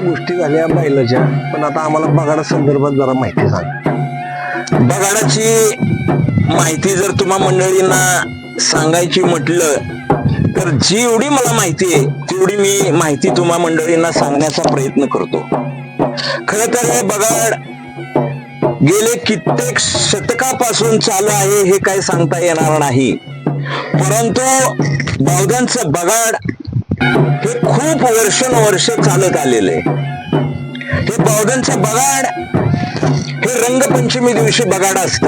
गोष्टी झाल्या बैलाच्या पण आता आम्हाला बगाडा संदर्भात जरा माहिती सांग. बगाडाची माहिती जर तुम्हा मंडळींना सांगायची म्हटलं तर जेवढी मला माहिती आहे तेवढी मी माहिती तुम्हा मंडळींना सांगण्याचा प्रयत्न करतो. खर तर हे बगाड गेले कित्येक शतकापासून चालू आहे हे काही सांगता येणार नाही. परंतु बौद्धांचं बगाड हे खूप वर्षानुवर्ष चालत आलेलं आहे. हे बावधनचं बगाड हे रंगपंचमी दिवशी बगाड असत.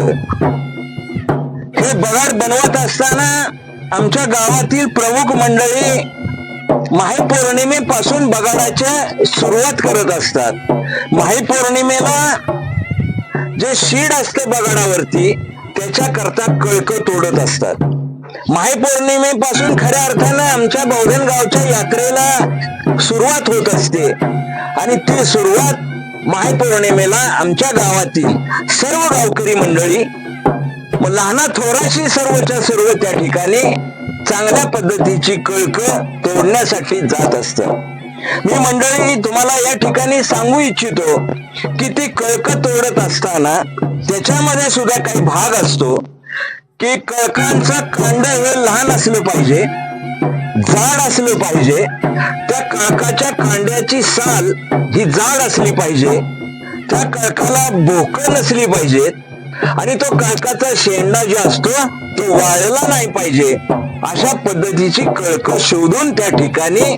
हे बगाड बनवत असताना आमच्या गावातील प्रमुख मंडळी माही पौर्णिमेपासून बगाडाच्या सुरुवात करत असतात. माही पौर्णिमेला जे शीड असते बगाडावरती त्याच्याकरता कळक तोडत असतात. माही पौर्णिमेपासून खऱ्या अर्थानं आमच्या बौद्धन गावच्या यात्रेला सुरुवात होत असते. आणि ती सुरुवात माही पौर्णिमेला आमच्या गावातील सर्व गावकरी मंडळी लहाना थोराशी सर्वच्या सर्व त्या ठिकाणी चांगल्या पद्धतीची कळक तोडण्यासाठी जात असत. मी मंडळी तुम्हाला या ठिकाणी सांगू इच्छितो की ती कळक तोडत असताना त्याच्यामध्ये सुद्धा काही भाग असतो. की कळकांचं कांड हे लहान असलं पाहिजे जाड असलं पाहिजे त्या कळकाच्या कांड्याची साल ही जाड असली पाहिजे त्या कळकाला भोक नसली पाहिजेत आणि तो कळकाचा शेंडा जो असतो तो वाळला नाही पाहिजे. अशा पद्धतीची कळक शोधून त्या ठिकाणी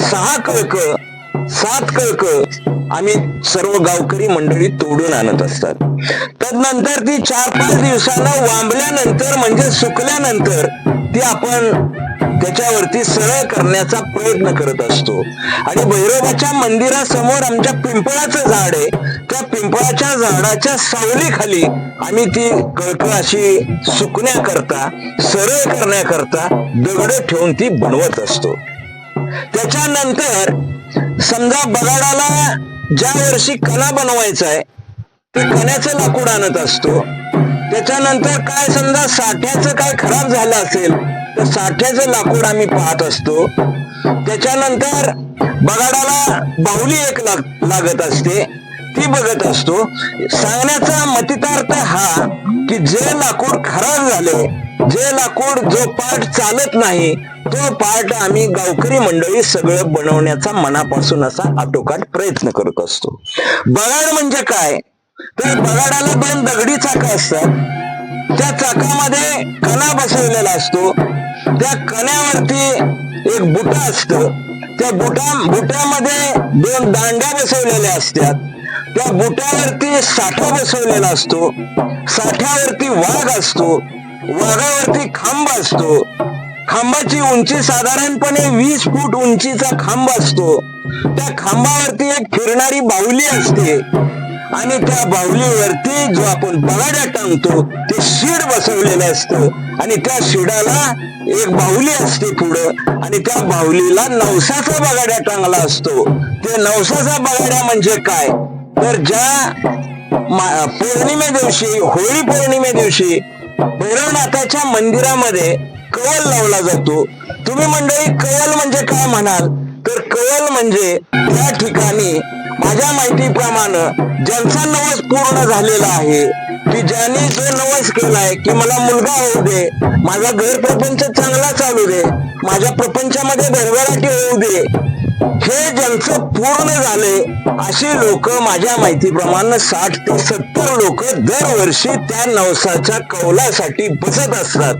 सहा कळक सात कळक आम्ही सर्व गावकरी मंडळी तोडून आणत असतात. तदनंतर ती चार पाच दिवसाला वांबल्यानंतर म्हणजे सुकल्यानंतर ती आपण त्याच्यावरती सरळ करण्याचा प्रयत्न करत असतो. आणि भैरवाच्या मंदिरासमोर आमच्या पिंपळाचं झाड आहे. त्या पिंपळाच्या झाडाच्या सावलीखाली आम्ही ती कळक अशी सुकण्याकरता सरळ करण्याकरता दगड ठेवून ती बनवत असतो. त्याच्यानंतर समजा बगाडाला ज्या वर्षी कणा बनवायचा आहे ते कण्याचं लाकूड आणत असतो. त्याच्यानंतर काय समजा साठ्याचं काय खराब झालं असेल तर साठ्याचं लाकूड आम्ही पाहत असतो. त्याच्यानंतर बगाडाला बाहुली एक लागत असते. ती बघत असतो. सांगण्याचा मतितार्थ हा की जे लाकूड खराब झाले जे लाकूड जो पार्ट चालत नाही तो पार्ट आम्ही गावकरी मंडळी सगळं बनवण्याचा मनापासून असा आटोकाट प्रयत्न करत असतो. बगाड म्हणजे काय? तर बगाडाला दोन दगडी चाक असतात. त्या चाकामध्ये कणा बसवलेला असतो. त्या कण्यावरती एक बुटा असत. त्या बुटा बुट्यामध्ये दोन दांड्या बसवलेल्या असतात. त्या बुट्यावरती साठा बसवलेला असतो साठ्यावरती वाघ असतो वाघावरती खांब असतो. खांबाची उंची साधारणपणे वीस फूट उंचीचा खांब असतो. त्या खांबावरती एक फिरणारी बाहुली असते. आणि त्या बाहुलीवरती जो आपण बगाड्या टांगतो ते शिड बसवलेलं असतं. आणि त्या शिडाला एक बाहुली असते पुढं. आणि त्या बाहुलीला नवसाचा बगाड्या टांगला असतो. ते नवसाचा बगाड्या म्हणजे काय? तर ज्या पौर्णिमे दिवशी होळी पौर्णिमे दिवशी भैरवनाथाच्या मंदिरामध्ये कवल लावला जातो. तुम्ही मंडळी कवल म्हणजे काय म्हणाल? तर कवल म्हणजे त्या ठिकाणी माझ्या माहितीप्रमाणे ज्यांचा नवस पूर्ण झालेला आहे की ज्यांनी जो नवस केलाय की मला मुलगा होऊ दे माझा घर प्रपंच चांगला चालू दे माझ्या प्रपंचामध्ये भरभराटी होऊ दे हे ज्यांचं पूर्ण झाले अशी लोक माझ्या माहितीप्रमाणे साठ ते सत्तर लोक दरवर्षी त्या नवसाच्या कौलासाठी बसत असतात.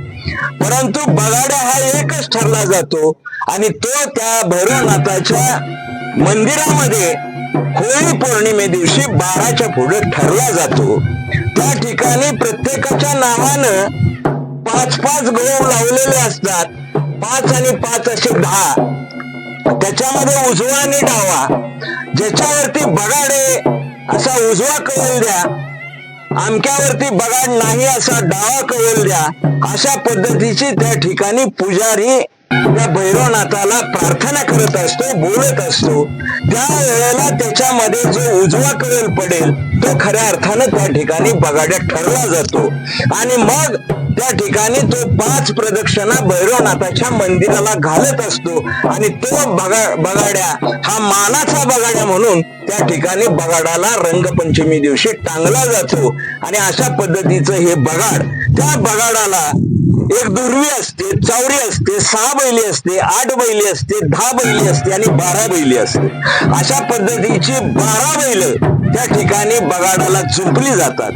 परंतु बगाड्या हा एकच ठरला जातो आणि तो त्या भैरवनाथाच्या मंदिरामध्ये होळी पौर्णिमे दिवशी बाराच्या पुढे ठरला जातो. त्या ठिकाणी प्रत्येकाच्या नावानं पाच पाच गहू लावलेले असतात. पाच आणि पाच असे दहा. त्याच्यामध्ये उजवा आणि डावा ज्याच्यावरती बगाडे असा उजवा कवल द्या. आमक्यावरती बगाड नाही असा डावा कवल द्या. अशा पद्धतीची त्या ठिकाणी पुजारी त्या भैरवनाथाला प्रार्थना करत असतो बोलत असतो. त्या वेळेला त्याच्यामध्ये जो उजवा कळेल पडेल तो खऱ्या अर्थानं त्या ठिकाणी बगाड्यात ठरला जातो. आणि मग त्या ठिकाणी तो पाच प्रदक्षिणा भैरवनाथाच्या मंदिराला घालत असतो. आणि तो बगा बगाड्या हा मानाचा बगाड्या म्हणून त्या ठिकाणी बगाडाला रंगपंचमी दिवशी टांगला जातो. आणि अशा पद्धतीचं हे बगाड त्या बगाडाला एक दुर्वी असते चौरी असते सहा बैली असते आठ बैली असते दहा बैली असते आणि बारा बैली असते. अशा पद्धतीची बारा बैल त्या ठिकाणी बगाडाला झुंपली जातात.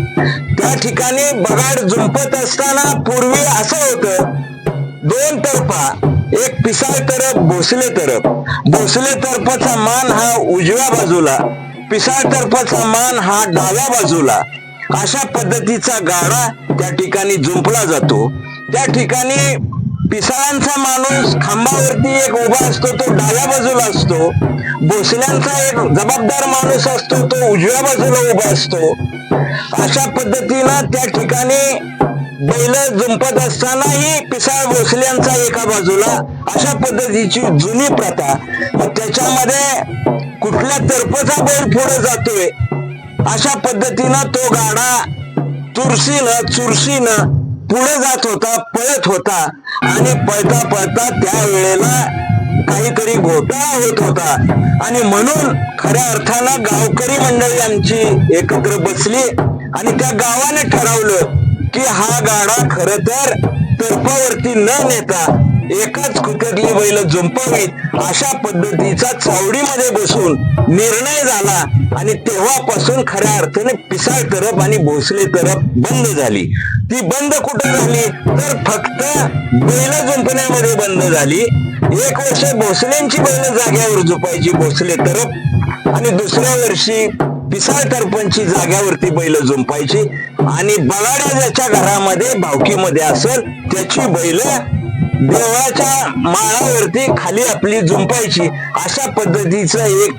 त्या ठिकाणी बगाड झुंपत असताना पूर्वी असं होतं दोन तर्फा एक पिसाळ तरफ भोसले तरफ. भोसले तर्फाचा मान हा उजव्या बाजूला पिसाळ तर्फाचा मान हा डाव्या बाजूला. अशा पद्धतीचा गाडा त्या ठिकाणी जुंपला जातो. त्या ठिकाणी पिसाळांचा माणूस खांबावरती एक उभा असतो तो डाव्या बाजूला असतो. भोसल्यांचा एक जबाबदार माणूस असतो तो उजव्या बाजूला उभा असतो. अशा पद्धतीनं त्या ठिकाणी बैल जुंपत असतानाही पिसाळ भोसल्यांचा एका बाजूला. अशा पद्धतीची जुनी प्रथा. त्याच्यामध्ये कुठल्या तर्फचा बैल पुढे जातोय? अशा पद्धतीनं तो गाडा तुरशीनं चुरशीनं पुढे जात होता पळत होता. आणि पळता पळता त्या वेळेला काहीतरी घोटाळा होत होता. आणि म्हणून खऱ्या अर्थानं गावकरी मंडळी आमची एकत्र बसली आणि त्या गावाने ठरवलं की हा गाडा खर तर तर्फावरती न नेता एकाच खुट्यातली बैल जुंपावीत अशा पद्धतीचा चावडीमध्ये बसून निर्णय झाला आणि तेव्हापासून खऱ्या अर्थाने पिसाळ तरफ आणि भोसले तरफ बंद झाली. ती बंद कुठे झाली? तर फक्त बैल जुंपण्यामध्ये बंद झाली. एक वर्ष भोसलेंची बैल जाग्यावर झोपायची भोसले तरफ आणि दुसऱ्या वर्षी पिसाळ तरपंची जाग्यावरती बैल झुंपायची. आणि बगाड्या ज्याच्या घरामध्ये भावकीमध्ये असेल त्याची बैल देवळाच्या माळावरती खाली आपली झुंपायची अशा पद्धतीचा एक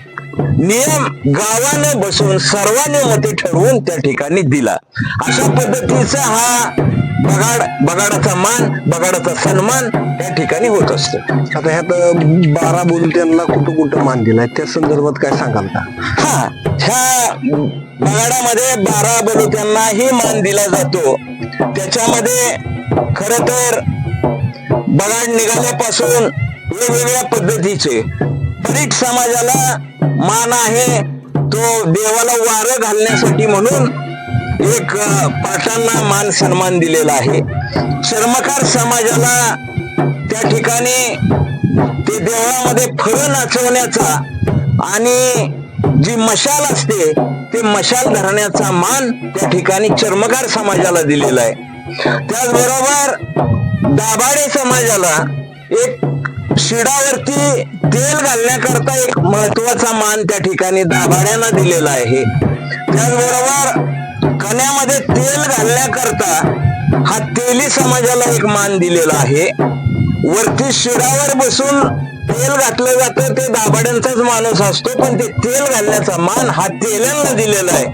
नियम गावाने बसून सर्वांनी मते ठरवून त्या ठिकाणी दिला. अशा पद्धतीचा हा बगाड बगाडाचा मान बगाडाचा सन्मान त्या ठिकाणी होत असतो. आता ह्यात बारा बोलून त्यांना कुठं कुठं मान दिलाय? त्या संदर्भात काय सांगाल का? हा ह्या बगाडामध्ये बारा बलुत्यांनाही मान दिला जातो. त्याच्यामध्ये खर तर बगाड निघाल्यापासून वेगवेगळ्या पद्धतीचे. परीट समाजाला मान आहे तो देवाला वारं घालण्यासाठी म्हणून एक पाठांना मान सन्मान दिलेला आहे. चर्मकार समाजाला त्या ठिकाणी ते देवळामध्ये फळ नाचवण्याचा आणि जी मशाल असते ते मशाल धरण्याचा मान त्या ठिकाणी चर्मकार समाजाला दिलेला आहे. त्याचबरोबर दाभाडे समाजाला एक शिडावरती तेल घालण्याकरता एक महत्त्वाचा मान त्या ठिकाणी दाभाड्यांना दिलेला आहे. त्याचबरोबर कण्यामध्ये तेल घालण्याकरता हा तेली समाजाला एक मान दिलेला आहे. वरती शिडावर बसून तेल घातलं जातं ते दाभाड्यांचाच माणूस असतो पण ते तेल घालण्याचा मान हा तेल्यांना दिलेला आहे.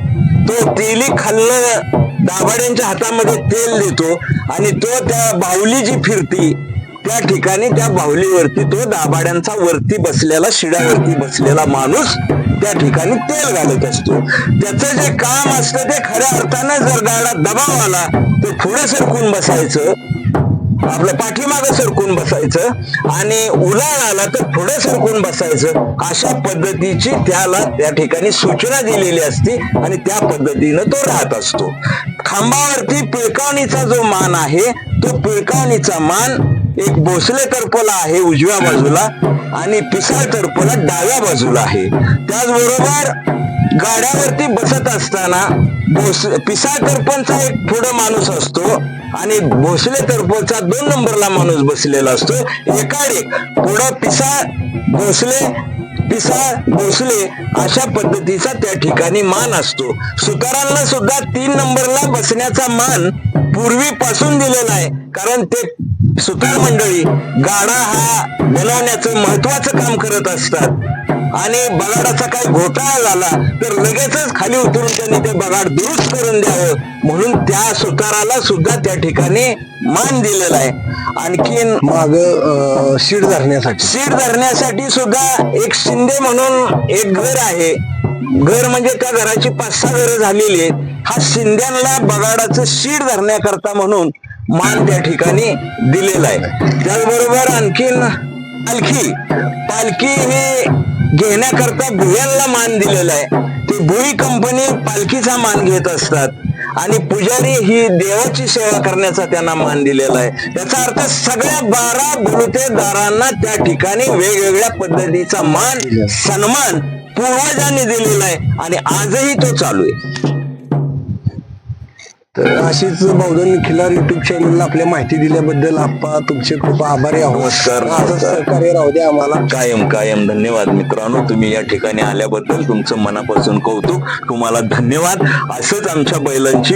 तो तेली खाल्लं दाभाड्यांच्या हातामध्ये तेल देतो आणि तो त्या बाहुली जी फिरती त्या ठिकाणी त्या बाहुलीवरती तो दाभाड्यांचा वरती बसलेला शिड्यावरती बसलेला माणूस त्या ठिकाणी तेल घालत असतो. त्याचं जे काम असतं ते खऱ्या अर्थानं जर गाडा दबाव आला तर पुढे सरकून बसायचं. आपलं पाठीमागं सरकून बसायचं आणि उलाळ आला तर पुढे सरकून बसायचं. अशा पद्धतीची त्याला त्या ठिकाणी सूचना दिलेली असते आणि त्या पद्धतीनं तो राहत असतो. खांबावरती पिळकावणीचा जो मान आहे तो पिळकावणीचा मान एक भोसले तर्फला आहे उजव्या बाजूला. आणि पिसाळ तर्फला डाव्या बाजूला आहे. त्याचबरोबर गाड्यावरती बसत असताना भोस पिसाळ तर्फांचा एक पुढं माणूस असतो आणि भोसले तर्फचा दोन नंबरला माणूस बसलेला असतो. एकाडे पुढं पिसाळ भोसले पिसाळ भोसले अशा पद्धतीचा त्या ठिकाणी मान असतो. सुतारांना सुद्धा तीन नंबरला बसण्याचा मान पूर्वीपासून दिलेला आहे. कारण ते सुतार मंडळी गाडा हा बनवण्याचं महत्वाचं काम करत असतात. आणि बगाडाचा काही घोटाळा झाला तर लगेचच खाली उतरून त्यांनी ते बगाड दुरुस्त करून द्यावं. म्हणून त्या सुताराला सुद्धा त्या ठिकाणी मान दिलेला आहे. आणखीन माग शीड धरण्यासाठी. सीट धरण्यासाठी सुद्धा एक शिंदे म्हणून एक घर आहे. घर म्हणजे त्या घराची पाच सहा घरं झालेली आहेत. हा शिंद्यांना बगाडाचं शीड धरण्याकरता म्हणून मान त्या ठिकाणी दिलेला आहे. त्याचबरोबर आणखीन पालखी पालखी हे घेण्याकरता भुयांना मान दिलेला आहे. ते भुई कंपनी पालखीचा मान घेत असतात आणि पुजारी ही देवाची सेवा करण्याचा त्यांना मान दिलेला आहे. त्याचा अर्थ सगळ्या बारा बलुतेदारांना त्या ठिकाणी वेगवेगळ्या पद्धतीचा मान सन्मान पूर्वजांनी दिलेला आहे आणि आजही तो चालू आहे. तर अशीच बहुधन खिलार युट्यूब चॅनलला आपल्या माहिती दिल्याबद्दल आप्पा तुमचे खूप आभारी आहोत. नमस्कार. सहकार्य राहू द्या आम्हाला. कायम कायम धन्यवाद मित्रांनो. तुम्ही या ठिकाणी आल्याबद्दल तुमचं मनापासून कौतुक तुम्हाला धन्यवाद. असंच आमच्या बैलांची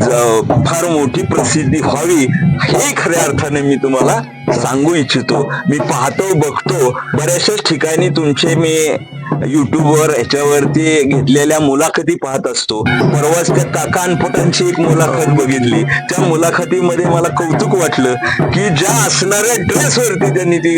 ज- फार मोठी प्रसिद्धी व्हावी हे खऱ्या अर्थाने मी तुम्हाला सांगू इच्छितो. मी पाहतो बघतो. बऱ्याचशाच ठिकाणी तुमचे मी युट्यूबवर याच्यावरती घेतलेल्या मुलाखती पाहत असतो. परवाच त्या काकानपटांची एक मुलाखत बघितली. त्या मुलाखतीमध्ये मला कौतुक वाटलं की ज्या असणाऱ्या ड्रेसवरती त्यांनी ती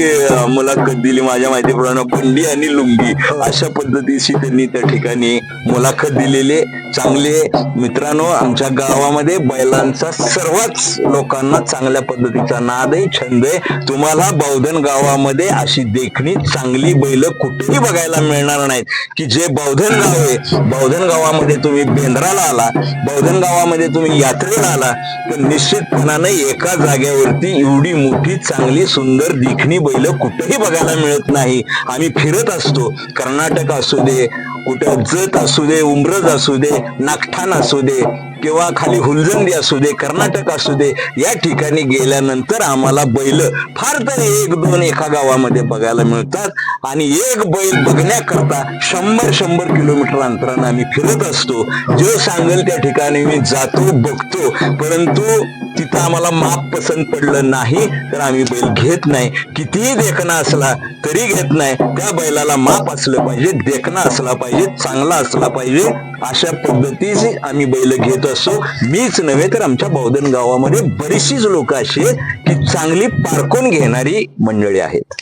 मुलाखत दिली माझ्या माहितीप्रमाणे बंडी आणि लुंगी अशा पद्धतीशी त्यांनी त्या ठिकाणी मुलाखत दिलेली. चांगले मित्रांनो आमच्या गावामध्ये बैलांचा सर्वच लोकांना चांगल्या पद्धतीचा नाद आहे छंद आहे. तुम्हाला बौद्धन गावामध्ये अशी देखणी चांगली बैल कुठेही बघायला मिळणार नाहीत. की जे बौधन गाव आहे बौधन गावामध्ये तुम्ही बेंद्राला आला बौधन गावामध्ये तुम्ही यात्रेला आला तर निश्चितपणाने एका जागेवरती एवढी मोठी चांगली सुंदर देखणी बैल कुठेही बघायला मिळत नाही. आम्ही फिरत असतो. कर्नाटक असू दे कुठं जत असू दे उमरज असू दे नागठाण असू दे किंवा खाली हुलजंदी असू दे कर्नाटक असू दे या ठिकाणी गेल्यानंतर आम्हाला बैल फार तर एक दोन एका गावामध्ये बघायला मिळतात. आणि एक बैल बघण्याकरता शंभर शंभर किलोमीटर अंतरानं आम्ही फिरत असतो. जो सांगेल त्या ठिकाणी मी जातो बघतो. परंतु तिथं आम्हाला माप पसंत पडलं नाही तर आम्ही बैल घेत नाही. कितीही देखणा असला तरी घेत नाही. त्या बैलाला माप असलं पाहिजे देखणा असला पाहिजे. चांगला असला पाहिजे अशा पद्धतीचे आम्ही बैल घेत असतो. मीच नव्हे तर आमच्या बौद्धन गावामध्ये बरीचशीच लोक अशी आहेत की चांगली पारखून घेणारी मंडळी आहेत.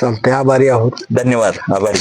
चालते आभारी आहोत. धन्यवाद आभारी.